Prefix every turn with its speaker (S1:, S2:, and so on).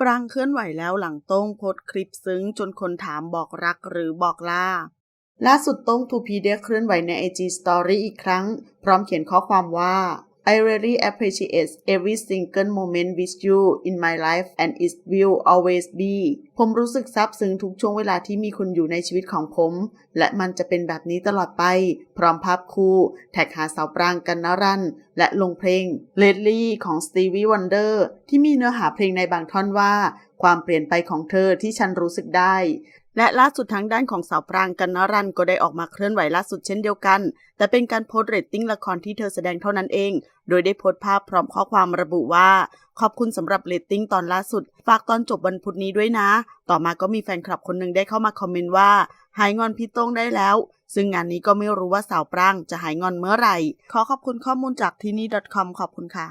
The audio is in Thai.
S1: ปรางเคลื่อนไหวแล้วหลังโต้งโพสคลิปซึ้งจนคนถามบอกรักหรือบอกลาล่าสุดโต้งทูพีเดียเคลื่อนไหวในไอจีสตอรี่อีกครั้ง พร้อมเขียนข้อความว่า I really appreciate every single moment with you in my life and it will always be ผมรู้สึกซาบซึ้งทุกช่วงเวลาที่มีคุณอยู่ในชีวิตของผม และมันจะเป็นแบบนี้ตลอดไป พร้อมภาพคู่แท็กหาสาวปรางกันนรัน และลงเพลง Lately ของ Stevie Wonder ที่มีเนื้อหาเพลงในบางท่อนว่า ความเปลี่ยนไปของเธอที่ฉันรู้สึกได้ และล่าสุดทางด้านของสาวปรางกันนรันก็ได้ออกมาเคลื่อนไหวล่าสุดเช่นเดียวกัน แต่เป็นการโพสต์เรตติ้งละครที่เธอแสดงเท่านั้นเอง โดยได้โพสต์ภาพพร้อมข้อความระบุว่า ขอบคุณสำหรับเรตติ้งตอนล่าสุด ฝากตอนจบวันพุธนี้ด้วยนะ ต่อมาก็มีแฟนคลับคนหนึ่งได้เข้ามาคอมเมนต์ว่า หายงอนพี่โต้งได้แล้ว ซึ่งงานนี้ก็ไม่รู้ว่าสาวปรางจะหายงอนเมื่อไหร่ ขอขอบคุณข้อมูลจากที่นี่ .com ขอบคุณค่ะ